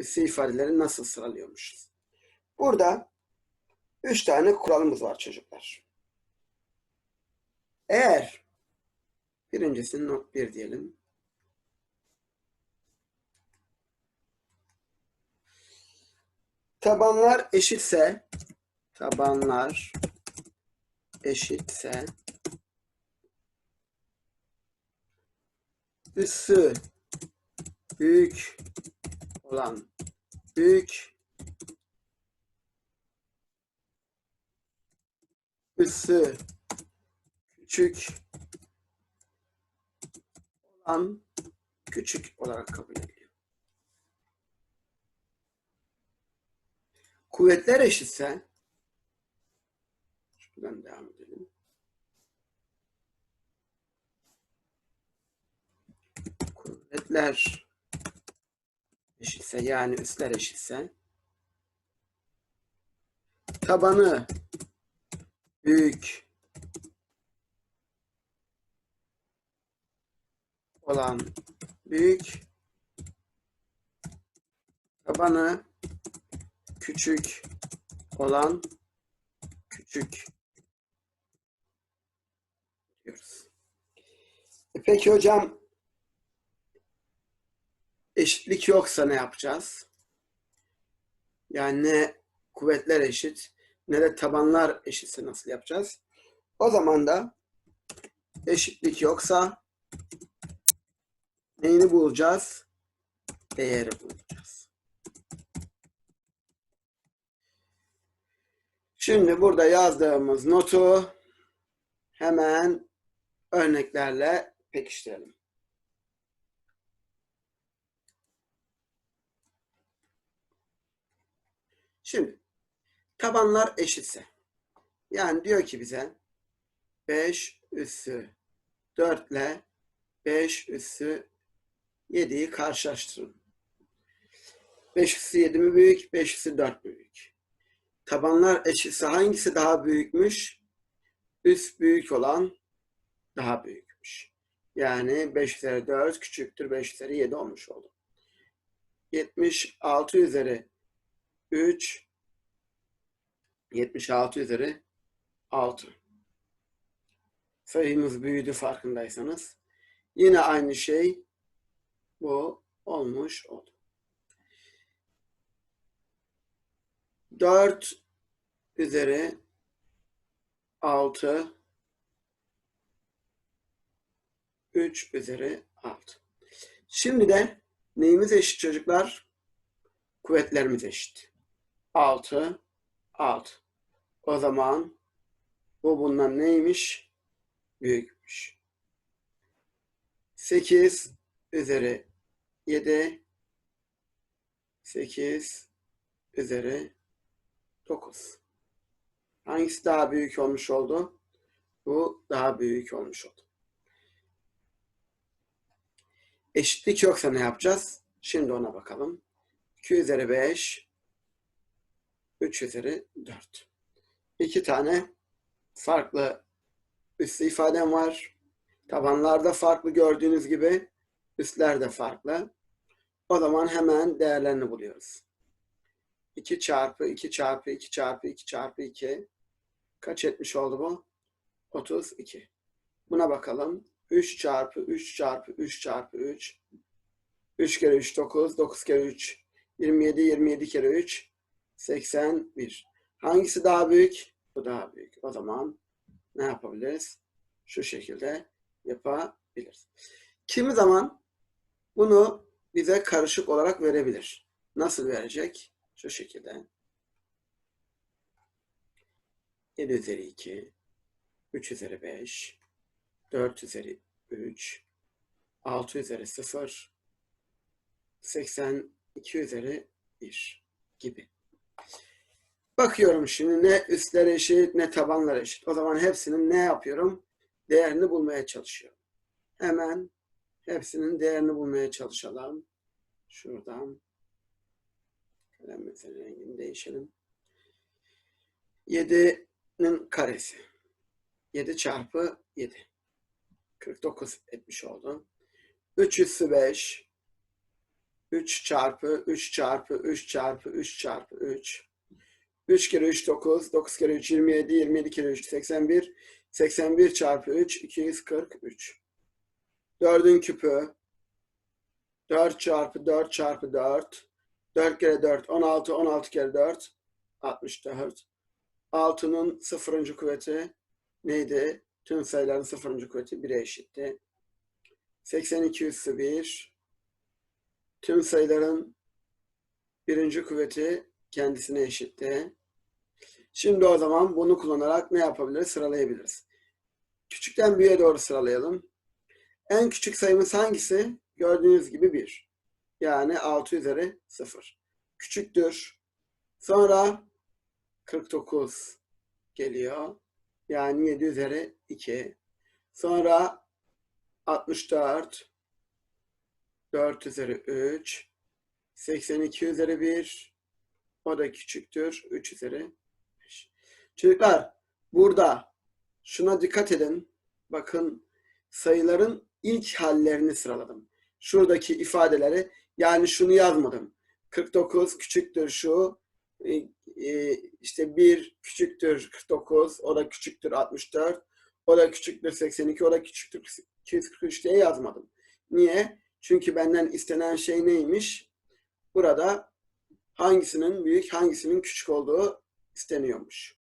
üssü ifadeleri nasıl sıralıyormuşuz? Burada üç tane kuralımız var çocuklar. Eğer birincisini not 1 diyelim. Tabanlar eşitse tabanlar eşitse üssü büyük olan büyük üssü küçük olan küçük olarak kabul ediliyor. Kuvvetler eşitse şuradan devam edelim. Kuvvetler eşitse yani üsler eşitse tabanı büyük olan büyük tabanı küçük olan küçük diyoruz. E peki hocam eşitlik yoksa ne yapacağız? Yani ne kuvvetler eşit ne de tabanlar eşitse nasıl yapacağız? O zaman da eşitlik yoksa neyini bulacağız? Değeri bulacağız. Şimdi burada yazdığımız notu hemen örneklerle pekiştirelim. Şimdi tabanlar eşitse yani diyor ki bize 5 üssü 4 ile 5 üssü 7'yi karşılaştırın. 5 üssü 7 mi büyük, 5 üssü 4 mü büyük? Tabanlar eşitse hangisi daha büyükmüş? Üst büyük olan daha büyükmüş. Yani 5 üzeri 4 küçüktür 5 üzeri 7 olmuş oldu. 76 üzeri 3 76 üzeri 6. Sayımız büyüdü farkındaysanız. Yine aynı şey bu olmuş oldu. 4 üzeri 6 3 üzeri 6. Şimdi de neyimiz eşit çocuklar? Kuvvetlerimiz eşit. 6 6. O zaman bu bundan neymiş? Büyükmüş. 8 üzeri 7 8 üzeri 9. Hangisi daha büyük olmuş oldu? Bu daha büyük olmuş oldu. Eşitlik yoksa ne yapacağız? Şimdi ona bakalım. 2 üzeri 5 3 üzeri 4. İki tane farklı üslü ifadem var. Tabanlarda farklı gördüğünüz gibi üstler de farklı. O zaman hemen değerlerini buluyoruz. 2 çarpı 2 çarpı 2 çarpı 2 çarpı 2 kaç etmiş oldu bu? 32. Buna bakalım. 3 çarpı 3 çarpı 3 çarpı 3 3 kere 3 9 9 kere 3 27 27 kere 3 81. Hangisi daha büyük? Bu daha büyük. O zaman ne yapabiliriz? Şu şekilde yapabiliriz. Kimi zaman bunu bize karışık olarak verebilir. Nasıl verecek? Şu şekilde. 7 üzeri 2, 3 üzeri 5, 4 üzeri 3, 6 üzeri 0, 82 üzeri 1 gibi. Bakıyorum şimdi ne üstler eşit ne tabanlar eşit. O zaman hepsinin ne yapıyorum? Değerini bulmaya çalışıyorum. Hemen hepsinin değerini bulmaya çalışalım. Şuradan kalemimizin rengini değişelim. 7'nin karesi. 7 çarpı 7. 49 etmiş oldu. 3 üssü 5. 3 çarpı 3 çarpı 3 çarpı 3 çarpı 3. 3 kere 3 9, 9 kere 3 27, 27 kere 3 81, 81 çarpı 3 243. 4'ün küpü 4 çarpı 4 çarpı 4. 4 kere 4 16, 16 kere 4 64. 6'nın sıfırıncı kuvveti neydi? Tüm sayıların sıfırıncı kuvveti 1'e eşitti. 82 üssü 1. Tüm sayıların birinci kuvveti kendisine eşitti. Şimdi o zaman bunu kullanarak ne yapabiliriz? Sıralayabiliriz. Küçükten büyüğe doğru sıralayalım. En küçük sayımız hangisi? Gördüğünüz gibi 1. Yani 6 üzeri 0. Küçüktür. Sonra 49 geliyor. Yani 7 üzeri 2. Sonra 64 4 üzeri 3 82 üzeri 1 o da küçüktür. 3 üzeri 5. Çocuklar burada şuna dikkat edin. Bakın sayıların ilk hallerini sıraladım. Şuradaki ifadeleri yani şunu yazmadım. 49 küçüktür şu. e, e, işte 1 küçüktür 49. O da küçüktür 64. O da küçüktür 82. O da küçüktür 243 diye yazmadım. Niye? Çünkü benden istenen şey neymiş? Burada hangisinin büyük, hangisinin küçük olduğu isteniyormuş.